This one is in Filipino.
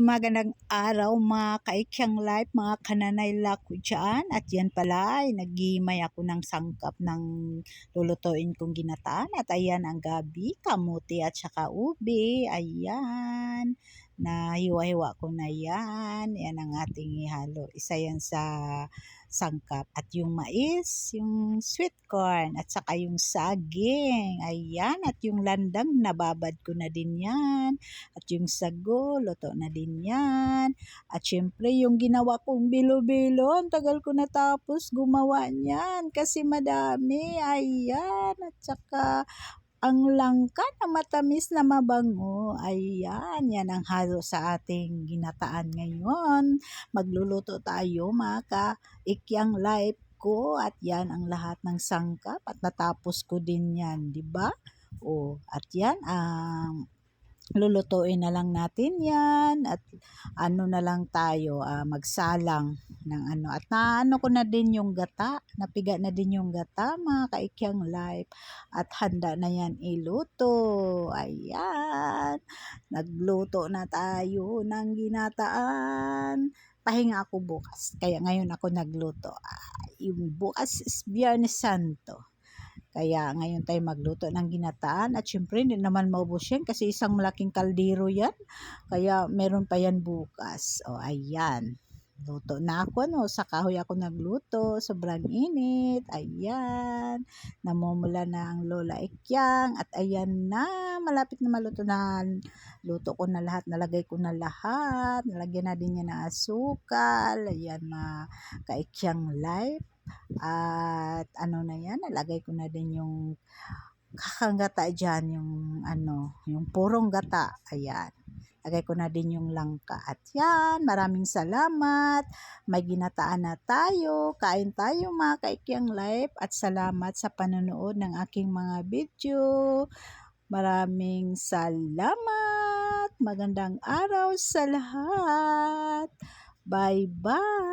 Magandang araw mga kaikyang life, mga kananay lako dyan. At yan pala, ay nagimay ako ng sangkap ng lulutuin kong ginataan. At ayan ang gabi, kamuti at saka ube. Ayan, nahiwa-hiwa ko na yan. Yan ang ating ihalo. Isa yan sa sangkap. At yung mais, yung sweet corn, at saka yung saging. Ayan, at yung landang, nababad ko na din yan. At yung sago, luto na din yan. At syempre, yung ginawa kong bilo-bilo, ang tagal ko natapos gumawa niyan kasi madami. Ayan, at saka ang langka na matamis na mabango. Ayan, yan ang halo sa ating ginataan ngayon. Magluluto tayo mga ka-ikyang life ko at yan ang lahat ng sangkap at natapos ko din yan, di ba? O, at yan ang lulutuin na lang natin yan at ano na lang tayo uh, magsalang ng ano. At naano ko na din yung gata napiga na din yung gata mga kaikyang life. At handa na yan iluto. Ayan. Nagluto na tayo ng ginataan. Pahinga ako bukas. Kaya ngayon ako nagluto. Uh, yung bukas is Biyernes Santo kaya ngayon tayo magluto ng ginataan at syempre hindi naman maubos yan kasi isang malaking kaldero yan. Kaya meron pa yan bukas. O ayan. Luto na ako no. Sa kahoy ako nagluto. Sobrang init. Ayan. Namumula na ang lola ikyang. At ayan na. Malapit na maluto na. Luto ko na lahat. Nalagay ko na lahat. Nalagyan na din niya ng asukal. Ayan na kaikyang life. At ano na yan, nalagay ko na din yung kakangata dyan, yung ano, yung purong gata. Ayan. Lagay ko na din yung langka. At yan, maraming salamat. May ginataan na tayo. Kain tayo mga kaikyang life. At salamat sa panonood ng aking mga video. Maraming salamat. Magandang araw sa lahat. Bye-bye.